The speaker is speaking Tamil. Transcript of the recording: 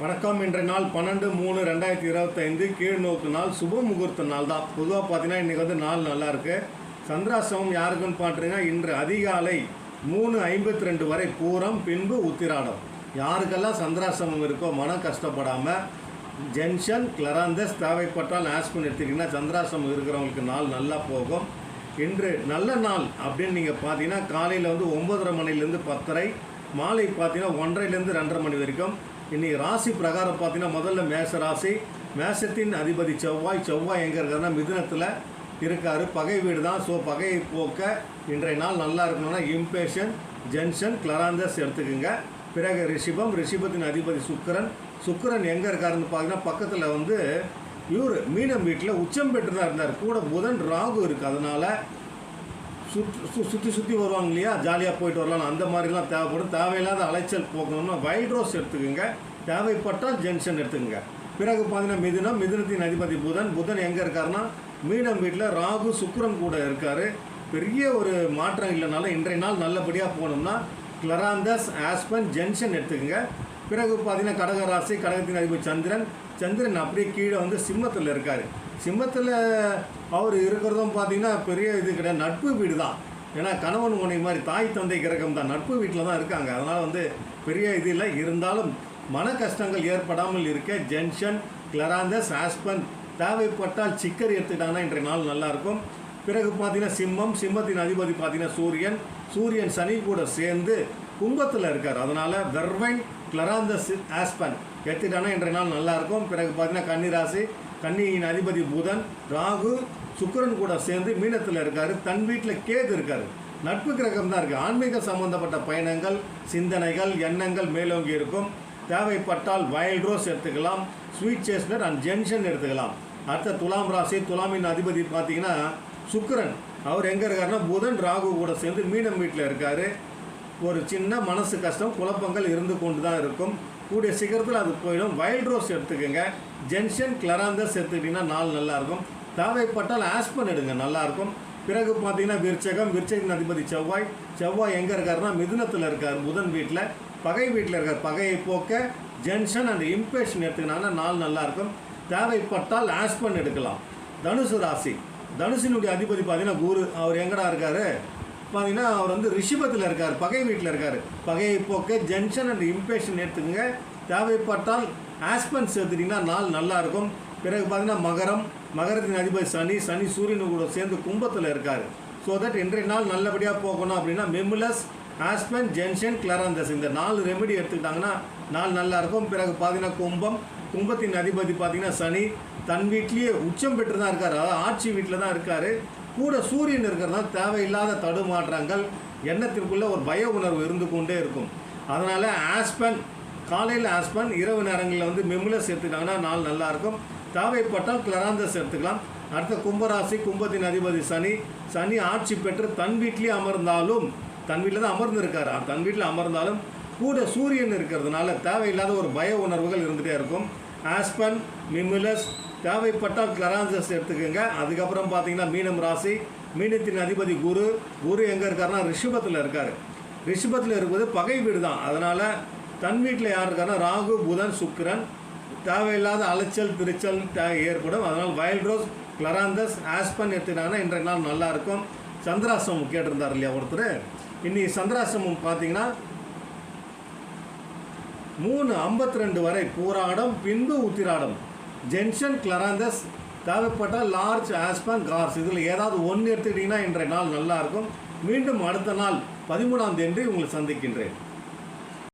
வணக்கம். இன்றைய நாள் பன்னெண்டு மூணு ரெண்டாயிரத்தி இருபத்தைந்து கீழ் நோக்கு நாள் சுப முகூர்த்த நாள் தான் பொதுவாக பார்த்தீங்கன்னா இன்றைக்கி வந்து நாள் நல்லாயிருக்கு சந்திராசிரமம் யாருக்குன்னு பார்த்தீங்கன்னா இன்று அதிகாலை மூணு ஐம்பத்தி ரெண்டு வரை பூரம் பின்பு உத்திராடம். யாருக்கெல்லாம் சந்திராசிரமம் இருக்கோ மனம் கஷ்டப்படாமல் ஜென்ஷன் கிளராந்தஸ் தேவைப்பட்டால் ஆஸ்பின் எடுத்துக்கிட்டிங்கன்னா சந்திராசிரமம் இருக்கிறவங்களுக்கு நாள் நல்லா போகும். இன்று நல்ல நாள் அப்படின்னு நீங்கள் பார்த்தீங்கன்னா காலையில் வந்து ஒம்பதரை மணிலேருந்து பத்தரை மாலை பார்த்தீங்கன்னா ஒன்றரைலேருந்து ரெண்டரை மணி வரைக்கும் இன்னைக்கு ராசி பிரகாரம் பார்த்தீங்கன்னா முதல்ல மேச ராசி. மேசத்தின் அதிபதி செவ்வாய். செவ்வாய் எங்கே இருக்காருன்னா மிதுனத்தில் இருக்கார். பகை வீடு தான். ஸோ பகையை போக்க இன்றைய நாள் நல்லா இருக்கணும்னா இம்பேஷன் ஜென்ஷன் கிளராந்தஸ் எடுத்துக்கோங்க. பிறகு ரிஷிபம். ரிஷிபத்தின் அதிபதி சுக்கரன். சுக்கரன் எங்கே இருக்காருன்னு பார்த்தீங்கன்னா பக்கத்தில் வந்து இவர் மீனம் வீட்டில் உச்சம் பெற்று தான் இருந்தார். கூட புதன் ராகு இருக்குது அதனால் சுற்று சு சுற்றி சுற்றி வருவாங்க இல்லையா? ஜாலியாக போயிட்டு வரலாம். அந்த மாதிரிலாம் தேவைப்படும். தேவையில்லாத அலைச்சல் போக்கணும்னா வைல்ட் ரோஸ் எடுத்துக்கோங்க. தேவைப்பட்டால் ஜென்ஷன் எடுத்துக்கோங்க. பிறகு பார்த்தீங்கன்னா மிதுனம் மிதுனத்தின் அதிபதி புதன். புதன் எங்கே இருக்காருன்னா மீனம் வீட்டில் ராகு சுக்கரன் கூட இருக்கார். பெரிய ஒரு மாற்றம் இல்லைனாலும் இன்றைய நாள் நல்லபடியாக போகணும்னா கிளராந்தஸ் ஆஸ்பன் ஜென்ஷன் எடுத்துக்கோங்க. பிறகு பார்த்தீங்கன்னா கடகராசி கடகத்தின் அதிபதி சந்திரன். சந்திரன் அப்படியே கீழே வந்து சிம்மத்தில் இருக்கார். சிம்மத்தில் அவர் இருக்கிறதும் பார்த்தீங்கன்னா பெரிய இது கிடையாது. நட்பு வீடு தான் ஏன்னா கணவன் உனை மாதிரி தாய் தந்தை கிரகம் தான். நட்பு வீட்டில் தான் இருக்காங்க. அதனால் வந்து பெரிய இது இல்லை. இருந்தாலும் மன கஷ்டங்கள் ஏற்படாமல் இருக்க ஜென்ஷன் கிளராந்தஸ் ஆஸ்பன் தேவைப்பட்டால் சிக்கர் எடுத்துட்டாங்கன்னா இன்றைய நாள் நல்லாயிருக்கும் பிறகு பார்த்தீங்கன்னா சிம்மம் சிம்மத்தின் அதிபதி பார்த்தீங்கன்னா சூரியன் சூரியன் சனி கூட சேர்ந்து கும்பத்தில் இருக்கார். அதனால் வெர்வைன் கிளராந்தஸ் ஆஸ்பன் எடுத்துட்டாங்கன்னா இன்றைய நாள் நல்லாயிருக்கும் பிறகு பார்த்தீங்கன்னா கன்னிராசி கன்னியின் அதிபதி புதன் ராகு சுக்கரன் கூட சேர்ந்து மீனத்தில் இருக்கார். தன் வீட்டில் கேது இருக்கார். நட்பு கிரகம் தான் இருக்குது ஆன்மீக சம்பந்தப்பட்ட பயணங்கள் சிந்தனைகள் எண்ணங்கள் மேலோங்கி இருக்கும். தேவைப்பட்டால் வயல் ரோஸ் எடுத்துக்கலாம். ஸ்வீட் சேஸ்னட் அண்ட் ஜென்ஷன் எடுத்துக்கலாம். அடுத்த துலாம் ராசி துலாமின் அதிபதி பார்த்தீங்கன்னா சுக்கரன். அவர் எங்கே இருக்காருன்னா புதன் ராகு கூட சேர்ந்து மீனம் வீட்டில் இருக்கார். ஒரு சின்ன மனசு கஷ்டம் குழப்பங்கள் இருந்து கொண்டு தான் இருக்கும். கூடிய சீக்கிரத்தில் அது போயிடும். வைல்ட் ரோஸ் எடுத்துக்கோங்க. ஜென்ஷன் கிளராந்தஸ் எடுத்துக்கிட்டிங்கன்னா நாள் நல்லாயிருக்கும். தேவைப்பட்டால் ஆஸ்பன் எடுங்க நல்லாயிருக்கும். பிறகு பார்த்தீங்கன்னா விருச்சகம் விருச்சகின் அதிபதி செவ்வாய். செவ்வாய் எங்கே இருக்காருன்னா மிதுனத்தில் இருக்கார் புதன் வீட்டில் பகை வீட்டில் இருக்கார் பகையை போக்க ஜென்ஷன் அண்ட் இம்பேஷன் எடுத்துக்கினாங்கன்னா நாள் நல்லாயிருக்கும். தேவைப்பட்டால் ஆஸ்பன் எடுக்கலாம். தனுசு ராசி. தனுசினுடைய அதிபதி பார்த்தீங்கன்னா குரு. அவர் எங்கடா இருக்காரு? பார்த்தீங்கன்னா அவர் வந்து ரிஷிபத்தில் இருக்கார் பகை வீட்டில் இருக்கார். பகையை போக்க ஜென்ஷன் அண்ட் இம்பேஷன் எடுத்துக்கோங்க. தேவைப்பட்டால் ஆஸ்பன் சேர்த்துட்டிங்கன்னா நாள் நல்லா இருக்கும். பிறகு பார்த்தீங்கன்னா மகரம் மகரத்தின் அதிபதி சனி சனி சூரியனு கூட சேர்ந்து கும்பத்தில் இருக்கார். ஸோ தட் இன்றைய நாள் நல்லபடியாக போகணும் அப்படின்னா மெமுலஸ் ஆஸ்பன் ஜென்ஷன் கிளராந்தஸ் இந்த நாலு ரெமெடி எடுத்துக்கிட்டாங்கன்னா நாள் நல்லா இருக்கும். பிறகு பார்த்தீங்கன்னா கும்பம் கும்பத்தின் அதிபதி பார்த்தீங்கன்னா சனி தன் வீட்லேயே உச்சம் பெற்று தான் இருக்கார். அதாவது ஆட்சி வீட்டில் தான் இருக்கார். கூட சூரியன் இருக்கிறதுனால தேவையில்லாத தடுமாற்றங்கள் எண்ணத்திற்குள்ளே ஒரு பய உணர்வு இருந்து கொண்டே இருக்கும். அதனால் ஆஸ்பன் காலையில் ஆஸ்பன் இரவு நேரங்களில் வந்து மெமுலஸ் எடுத்துக்கிட்டாங்கன்னா நாள் நல்லாயிருக்கும் தேவைப்பட்டால் கிளராந்தஸ் எடுத்துக்கலாம் அடுத்த கும்பராசி கும்பத்தின் அதிபதி சனி. சனி ஆட்சி பெற்று தன் வீட்டிலே அமர்ந்தாலும் தன் வீட்டில் தான் அமர்ந்திருக்காரு. தன் வீட்டில் அமர்ந்தாலும் கூட சூரியன் இருக்கிறதுனால தேவையில்லாத ஒரு பய உணர்வுகள் இருந்துகிட்டே இருக்கும். ஆஸ்பன் மிமுலஸ் தேவைப்பட்டால் கிளராந்தஸ் எடுத்துக்கோங்க. அதுக்கப்புறம் பார்த்தீங்கன்னா மீனம் ராசி மீனத்தின் அதிபதி குரு. குரு எங்கே இருக்காருன்னா ரிஷபத்தில் இருக்கார். ரிஷபத்தில் இருப்பது பகை வீடு தான். அதனால் தன் வீட்டில் யார் இருக்காருன்னா ராகு புதன் சுக்கிரன். தேவையில்லாத அலைச்சல் திருச்சல் ஏற்படும். அதனால் வைல்ட் ரோஸ் கிளராந்தஸ் ஆஸ்பன் எடுத்துட்டாங்கன்னா இன்றைக்கு நாள் நல்லா இருக்கும். சந்திராசிரமம் கேட்டிருந்தார் இல்லையா ஒருத்தர். இன்றைக்கி சந்திராசிரமம் பார்த்தீங்கன்னா மூணு ஐம்பத்தி ரெண்டு வரை பூராடம் பின்பு உத்திராடம். ஜென்ஷன் கிளராந்தஸ் தேவைப்பட்டால் லார்ஜ் ஆஸ்பன் கார்ஸ் இதில் ஏதாவது ஒன்று எடுத்துக்கிட்டிங்கன்னா இன்றைய நாள் நல்லா இருக்கும். மீண்டும் அடுத்த நாள் பதிமூணாம் தேதி உங்களை சந்திக்கின்றேன்.